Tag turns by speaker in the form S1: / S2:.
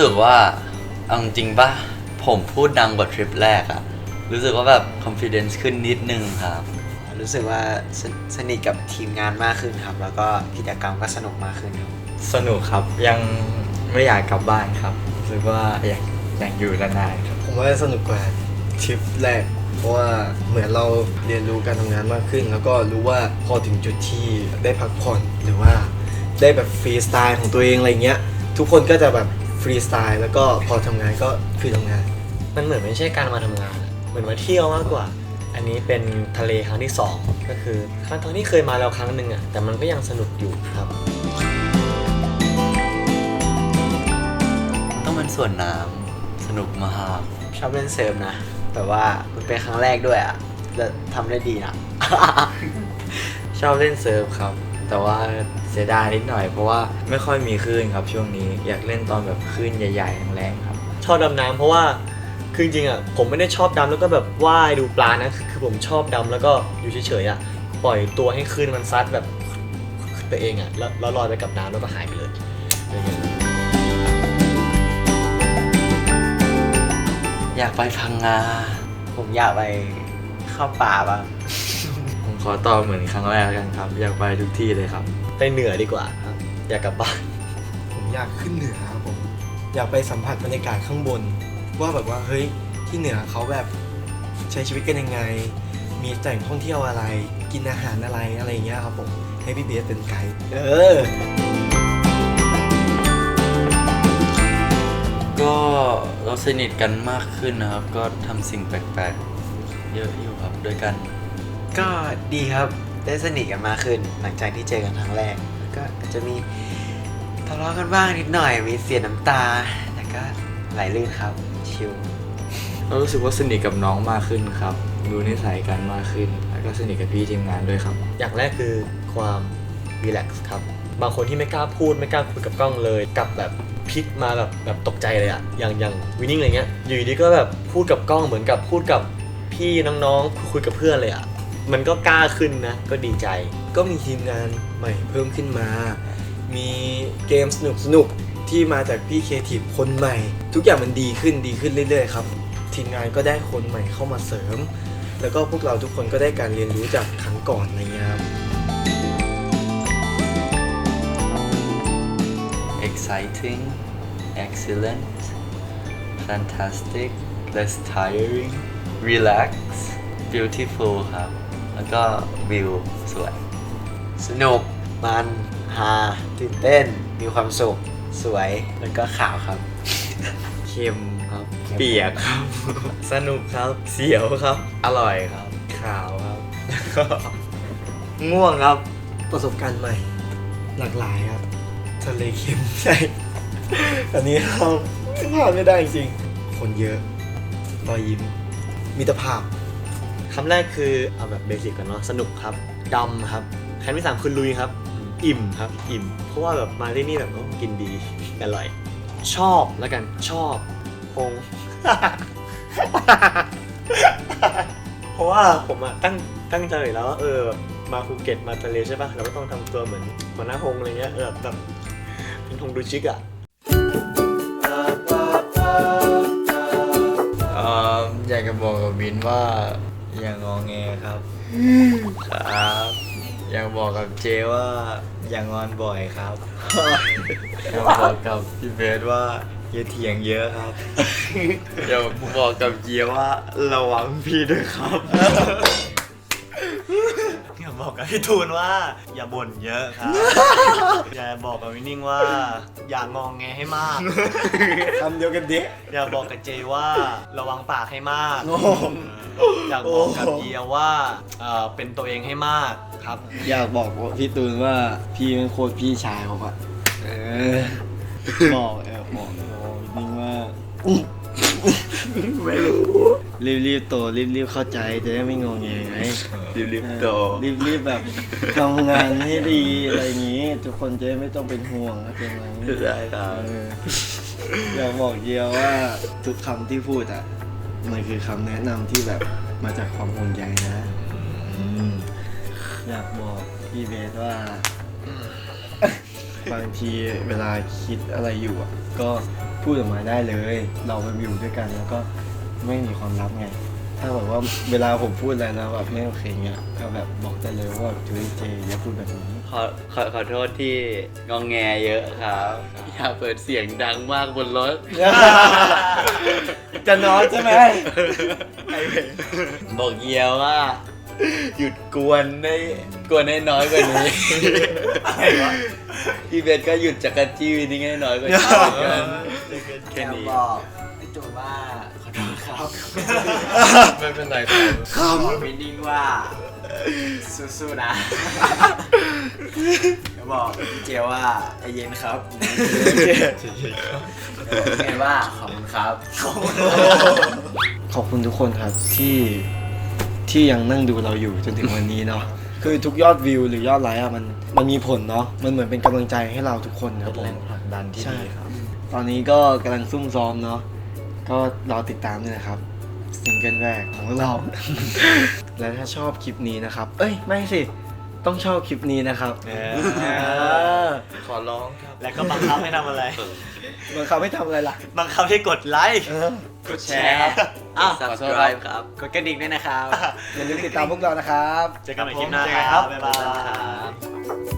S1: สึกว่าเอาจริงๆป่ะ ผมพูดดังกว่าทริปแรกอะรู้สึกว่าแบบ confidence ขึ้นนิดนึงครับ
S2: รู้สึกว่าสนสนิทกับทีมงานมากขึ้นครับ แล้วก็กิจกรรมก็สนุกมากขึ้นครับ
S3: สนุกครับยังไม่อยากกลับบ้านครับรู้สึกว่าอยากอยากอยู่นานๆครับ
S4: ผมว่าสนุกกว่าทริปแรก เพราะว่าเหมือนเราเรียนรู้การทำงานมากขึ้น แล้วก็รู้ว่าพอถึงจุดที่ได้พักผ่อนหรือว่า ได้แบบฟรีสไตล์ของตัวเองอะไรเงี้ย ทุกคนก็จะแบบ ฟรีสไตล์แล้วก็พอทำงานก็คือทำงาน
S5: มันเหมือนไม่ใช่การมาทำงานอะเหมือนมาเที่ยวมากกว่า อันนี้เป็นทะเลครั้งที่สองก็คือครั้งตอนที่เคยมาแล้วครั้งหนึ่งอะแต่มันก็ยังสนุกอยู่ครับ
S1: ต้องเป็นส่วนน้ำสนุกมาก
S2: ชอบเล่นเซิร์ฟนะแต่ว่ามันเป็นครั้งแรกด้วยอะแล้วทำได้ดีนะ
S3: ชอบเล่นเซิร์ฟครับ แต่ว่าเสียดายนิดหน่อยเพราะว่าไม่ค่อยมีคลื่นครับช่วงนี้อยากเล่นตอนแบบคลื่นใหญ่ๆแรงๆครับ
S5: ชอบดำน้ำเพราะว่าคือจริงๆอะผมไม่ได้ชอบดำแล้วก็แบบว่ายดูปลานะคือคือผมชอบดำแล้วก็อยู่เฉยๆอะปล่อยตัวให้คลื่นมันซัดแบบไปเองอะแล้วแล้วลอยไปกับน้ำแล้วก็หายไปเลยอะไรเงี้ย
S1: อยากไปพังงา
S2: ผมอยากไปเข้าป่าบ้าง
S3: ผม ขอตอบเหมือนครั้งแรกแล้วกันครับ อยากไปทุกที่เลยครับ
S5: ไปเหนือดีกว่าครับ อยากกลับบ้าน
S4: ผมอยากขึ้นเหนือครับผม อยากไปสัมผัสบรรยากาศข้างบน ว่าแบบว่าเฮ้ยที่เหนือเขาแบบใช้ชีวิตกันยังไง มีแหล่งท่องเที่ยวอะไร กินอาหารอะไรอะไรอย่างเงี้ยครับผม ให้พี่เบสเป็นไกด์ เออ
S1: ก็เราสนิทกันมากขึ้นนะครับ ก็ทำสิ่งแปลกๆ เยอะอยู่ครับด้วยกัน
S2: ก็ดีครับได้สนิทกันมากขึ้น หลังจากที่เจอกันครั้งแรกก็อาจจะมีทะเลาะกันบ้างนิดหน่อยมีเสียน้ำตา แต่ก็ไหลลื่นครับชิล
S3: เรารู้สึกว่าสนิทกับน้องมากขึ้นครับดูนิสัยกันมากขึ้น แล้วก็สนิทกับพี่ทีมงานด้วยครับ
S5: อย่างแรกคือความรีแลกซ์ครับ บางคนที่ไม่กล้าพูดไม่กล้าคุยกับกล้องเลยกลับแบบพลิกมาแบบแบบตกใจเลยอะอย่างอย่างวินนิ่งอะไรเงี้ยอยู่ดีๆก็แบบพูดกับกล้องเหมือนกับพูดกับพี่น้องๆคุยกับเพื่อนเลยอะ มันก็กล้าขึ้นนะ ก็ดีใจ
S4: ก็มีทีมงานใหม่เพิ่มขึ้นมา มีเกมสนุกสนุกที่มาจากพี่เคทีฟคนใหม่ ทุกอย่างมันดีขึ้นดีขึ้นเรื่อยๆครับ ทีมงานก็ได้คนใหม่เข้ามาเสริม แล้วก็พวกเราทุกคนก็ได้การเรียนรู้จากครั้งก่อนอะไรเงี้ยครับ
S1: exciting excellent fantastic less tiring relax beautiful ครับ แล้วก็วิวสวย
S2: สนุก มันฮาตื่นเต้น มีความสุข สวย แล้วก็ขาวครับ
S3: เค็มครับ เปียกครับ สนุกครับ เสียวครับ อร่อยครับ ขาวครับง่วงครับ
S4: ประสบการณ์ใหม่ หลากหลายครับ ทะเลเค็มใช่ อันนี้เราพลาดไม่ได้จริงๆคนเยอะ รอยยิ้ม มิตรภาพ
S5: คำแรกคือเอาแบบเบสิกก่อนเนาะสนุกครับดำครับคำที่สามคือลุยครับ อิ่มครับอิ่ม เพราะว่าแบบมาที่นี่แบบก็กินดีอร่อย ชอบแล้วกันชอบคงเพราะว่าผมอะตั้งตั้งใจแล้วว่าเออแบบมาภูเก็ตมาทะเลใช่ปะเราก็ต้องทำตัวเหมือนหัวหน้าฮงอะไรเงี้ยเออแบบเป็นฮงดูชิกอะ
S3: เอออยากจะบอกกับวินว่า อย่างงอแงครับครับอยากบอกกับเจว่าอย่างงอนบ่อยครับอยากบอกกับพี่เบสว่าอย่าเถียงเยอะครับอยากบอกกับเจียว่าระวังพี่ด้วยครับ
S5: อยาก บอกกับพี่ทูนว่า อย่าบ่นเยอะครับ อย่าบอกกับวินนิ่งว่า อย่างงองแงให้มาก
S4: คำเดียวกันเด็ก
S5: อย่าบอกกับเจว่าระวังปากให้มาก
S4: โอ้
S5: อยากบอกกับเยียว่าเอ่อเป็นตัวเองให้มากครับ
S4: อยากบอกว่าพี่ตูนว่าพี่เป็นโคตรพี่ชายผมอะเออบอกแอบบอกบอกจริงว่า ไม่รู้ รีบๆโตรีบๆเข้าใจจะได้ไม่งงเงไง
S3: รีบๆโต
S4: รีบๆแบบทำงานให้ดีอะไรอย่างนี้ ทุกคนจะได้ไม่ต้องเป็นห่วงเข้าใจไหม
S3: ได้ครับ
S4: เอออยากบอกเยียว่าทุกคำที่พูดอะมันคือคำแนะนำที่แบบมาจากความห่วงใยนะอืมอยากบอกพี่เบสว่า บางทีเวลาคิดอะไรอยู่อะก็พูดออกมาได้เลย เราไปอยู่ด้วยกันแล้วก็ ไม่มีความลับไง ถ้าแบบว่าเวลาผมพูดอะไรแล้วแบบไม่โอเคเงี้ยก็แบบบอกได้เลยว่าจุยเจอย่าพูดแบบนี้
S1: ขอขอขอโทษที่งองแงเยอะครับ อย่าเปิดเสียงดังมากบนรถ
S4: จะนอนใช่ไหม
S1: บอกเยียวว่า หยุดกวนได้กวนให้น้อยกว่านี้ พี่เบสก็หยุดจักรจี้วินิ่งให้น้อยกว่านี้กันแค่นี้
S2: บอกไอ้จูว่าขอโทษ ครับ
S3: ไม่เป็นไรครับ
S2: บอกวินนิ่งว่าสู้ๆนะแล้วบอกพี่เจว่าใจเย็นครับไงว่าขอบคุณครับ
S4: ขอบคุณทุกคนครับที่ที่ยังนั่งดูเราอยู่จนถึงวันนี้เนาะคือทุกยอดวิวหรือยอดไลค์อะมันมันมีผลเนาะมันเหมือนเป็นกำลังใจให้เราทุกคนครับ
S3: เป็น
S4: ผม
S3: แรงผลักดันที่
S4: ใช่
S3: ดีครับ
S4: ตอนนี้ก็กำลังซุ่มซ้อมเนาะ ก็รอติดตามด้วยนะครับซิงเกิลแรกของพวกเรา และถ้าชอบคลิปนี้นะครับ เอ้ย ไม่สิ ต้องชอบคลิปนี้นะครับ
S3: เอ
S4: เออ
S3: ขอร้องครับ
S5: แล้วก็บังคับให้ทำอะไร
S4: บังคับให้ทำอะไรล่ะ
S5: บังคับให้กดไลค์
S4: เออก
S1: ดแชร์ครับ
S2: อ้าว
S1: subscribe ครับ
S2: กดกระดิ่งด้วยนะครับ
S4: อย่าลืมติดตามพวกเรานะครับ
S5: เจอกันใหม่คลิปหน้าครับ บ๊ายบาย
S1: ครับ